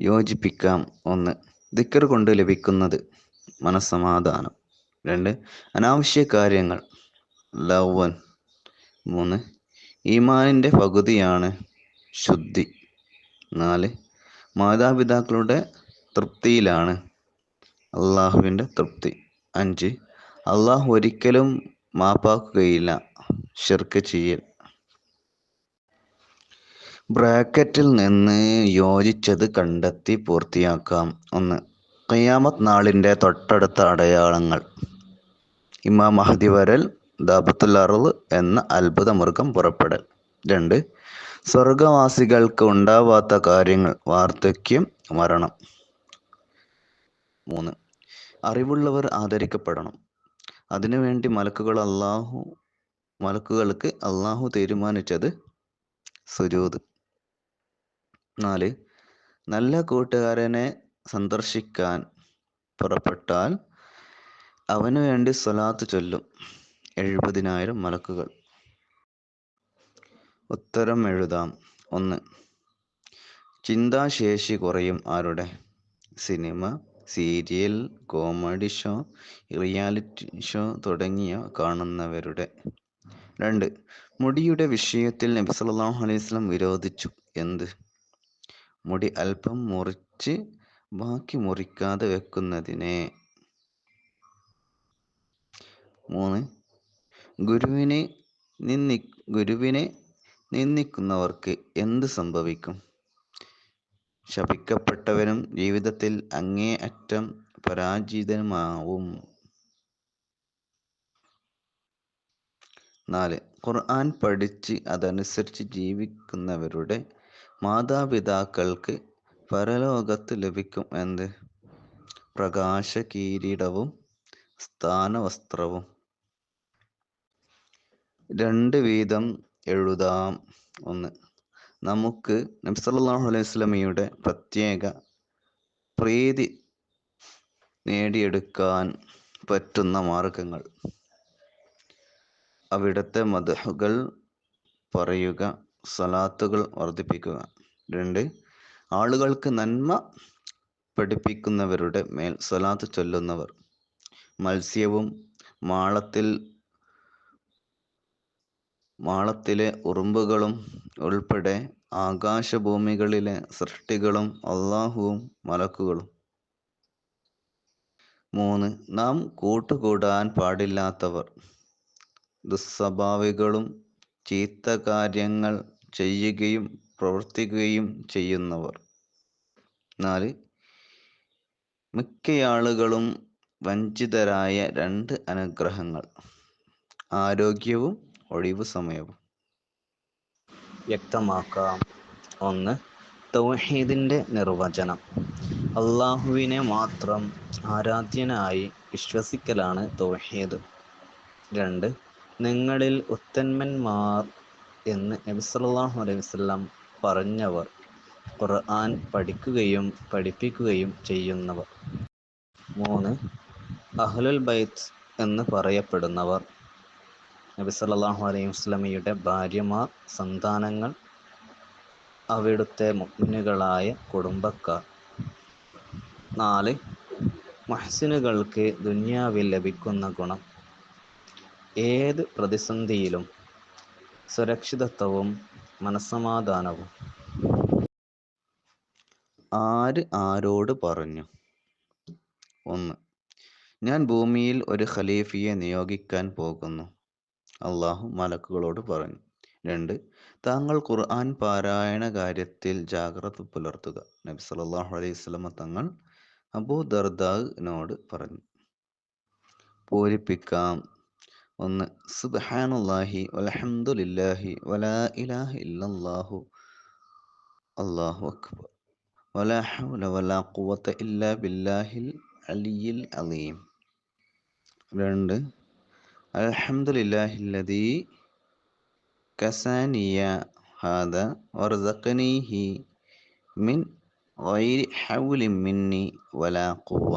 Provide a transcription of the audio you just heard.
യോജിപ്പിക്കാം. ഒന്ന് ദിക്കർ കൊണ്ട് ലഭിക്കുന്നത് മനസ്സമാധാനം. രണ്ട് അനാവശ്യ കാര്യങ്ങൾ. ലവൻ. മൂന്ന് ഈമാനിന്റെ പകുതിയാണ് ശുദ്ധി. നാല് മാതാപിതാക്കളുടെ തൃപ്തിയിലാണ് അള്ളാഹുവിന്റെ തൃപ്തി. അഞ്ച് അള്ളാഹു ഒരിക്കലും മാപ്പാക്കുകയില്ല. ഷിർക്ക് ചെയ്യൽ. ബ്രാക്കറ്റിൽ നിന്ന് യോജിച്ചത് കണ്ടെത്തി പൂർത്തിയാക്കാം. ഒന്ന് ഖിയാമത്ത് നാളിന്റെ തൊട്ടടുത്ത അടയാളങ്ങൾ. ഇമാം മഹദി വരൽ ദാബത്തുൽ അറുൾ എന്ന അത്ഭുത മൃഗം പുറപ്പെടൽ. രണ്ട് സ്വർഗവാസികൾക്ക് ഉണ്ടാവാത്ത കാര്യങ്ങൾ വാർദ്ധക്യം മരണം. മൂന്ന് അറിവുള്ളവർ ആദരിക്കപ്പെടണം. അതിനുവേണ്ടി മലക്കുകൾ അള്ളാഹു മലക്കുകൾക്ക് അള്ളാഹു തീരുമാനിച്ചത് സുജൂദ്. നാല് നല്ല കൂട്ടുകാരനെ സന്ദർശിക്കാൻ പുറപ്പെട്ടാൽ അവന് വേണ്ടി സ്വലാത്ത് ചൊല്ലും. എഴുപതിനായിരം മലക്കുകൾ. ഉത്തരം എഴുതാം. ഒന്ന്. ചിന്താശേഷി കുറയും ആരുടെ? Cinema serial comedy show reality show തുടങ്ങിയ കാണുന്നവരുടെ. രണ്ട്. മുടിയുടെ വിഷയത്തിൽ നബി സല്ലല്ലാഹു അലൈഹി വസല്ലം വിരോധിച്ചു. എന്ത്? മുടി അല്പം മുറിച്ച് ബാക്കി മുറിക്കാതെ വെക്കുന്നതിനെ. മൂന്ന്. ഗുരുവിനെ നിന്ദി ഗുരുവിനെ നിന്ദിക്കുന്നവർക്ക് എന്ത് സംഭവിക്കും? ശപിക്കപ്പെട്ടവനും ജീവിതത്തിൽ അങ്ങേ അറ്റം പരാജിതമാവും നാല്. ഖുർആൻ പഠിച്ച് അതനുസരിച്ച് ജീവിക്കുന്നവരുടെ മാതാപിതാക്കൾക്ക് പരലോകത്ത് ലഭിക്കും എന്ത്? പ്രകാശ കിരീടവും സ്ഥാനവസ്ത്രവും. രണ്ട് വീതം എഴുതാം. ഒന്ന്. നമുക്ക് നബി സല്ലല്ലാഹു അലൈഹി വസല്ലമയുടെ പ്രത്യേക പ്രീതി നേടിയെടുക്കാൻ പറ്റുന്ന മാർഗങ്ങൾ. അവിടുത്തെ മദ്ഹുകൾ പറയുക സലാത്തുകൾ വർദ്ധിപ്പിക്കുക. രണ്ട് ആളുകൾക്ക് നന്മ പഠിപ്പിക്കുന്നവരുടെ മേൽ സ്വലാത്ത് ചൊല്ലുന്നവർ. മത്സ്യവും മാളത്തിൽ മാളത്തിലെ ഉറുമ്പുകളും ഉൾപ്പെടെ ആകാശഭൂമികളിലെ സൃഷ്ടികളും അള്ളാഹുവും മലക്കുകളും. മൂന്ന് നാം കൂട്ടുകൂടാൻ പാടില്ലാത്തവർ. ദുസ്വഭാവികളും ചീത്ത കാര്യങ്ങൾ ചെയ്യുകയും പ്രവർത്തിക്കുകയും ചെയ്യുന്നവർ. നാല് മിക്കയാളുകളും വഞ്ചിതരായ രണ്ട് അനുഗ്രഹങ്ങൾ. ആരോഗ്യവും ഒഴിവു സമയവും. വ്യക്തമാക്കാം. ഒന്ന് തൗഹീദിന്റെ നിർവചനം. അള്ളാഹുവിനെ മാത്രം ആരാധ്യനായി വിശ്വസിക്കലാണ് തൗഹീദ്. രണ്ട് നിങ്ങളിൽ ഉത്തന്മന്മാർ എന്ന് നബി സല്ലല്ലാഹു അലൈഹി വസല്ലം പറഞ്ഞവർ ഖുർആൻ പഠിക്കുകയും പഠിപ്പിക്കുകയും ചെയ്യുന്നവർ. മൂന്ന് അഹ്ലുൽ ബൈത്ത് എന്ന് പറയപ്പെടുന്നവർ. നബി സല്ലല്ലാഹു അലൈഹി വസല്ലമയുടെ ഭാര്യമാർ സന്താനങ്ങൾ അവിടുത്തെ മുഗ്നുകളായ കുടുംബക്കാർ. നാല് മഹ്സിനുകൾക്ക് ദുന്യാവിൽ ലഭിക്കുന്ന ഗുണം. ഏത് പ്രതിസന്ധിയിലും സുരക്ഷിതത്വവും മനസ്സമാധാനവും. ആര് ആരോട് പറഞ്ഞു? ഒന്ന് ഞാൻ ഭൂമിയിൽ ഒരു ഖലീഫിയെ നിയോഗിക്കാൻ പോകുന്നു. അള്ളാഹു മലക്കുകളോട് പറഞ്ഞു. രണ്ട് താങ്കൾ ഖുർആൻ പാരായണ കാര്യത്തിൽ ജാഗ്രത പുലർത്തുക. നബി സല്ലല്ലാഹു അലൈഹി വസല്ലമ തങ്ങൾ അബൂ ദർദാഗ്നോട് പറഞ്ഞു. പൂരിപ്പിക്കാം. ഒന്ന് സുബ്ഹാനല്ലാഹി വൽഹംദുലില്ലാഹി വലാ ഇലാഹ ഇല്ലല്ലാഹു അല്ലാഹു അക്ബർ വലാ ഹൗല വലാ ഖുവത ഇല്ലാ ബില്ലാഹിൽ അലിയിൽ അലീം രണ്ട് അൽഹംദുലില്ലാഹില്ലദീ കസാനിയ ഹാദ വർസഖനീഹി മിൻ ഗൈരി ഹൗലി മിന്നി വലാ ഖുവ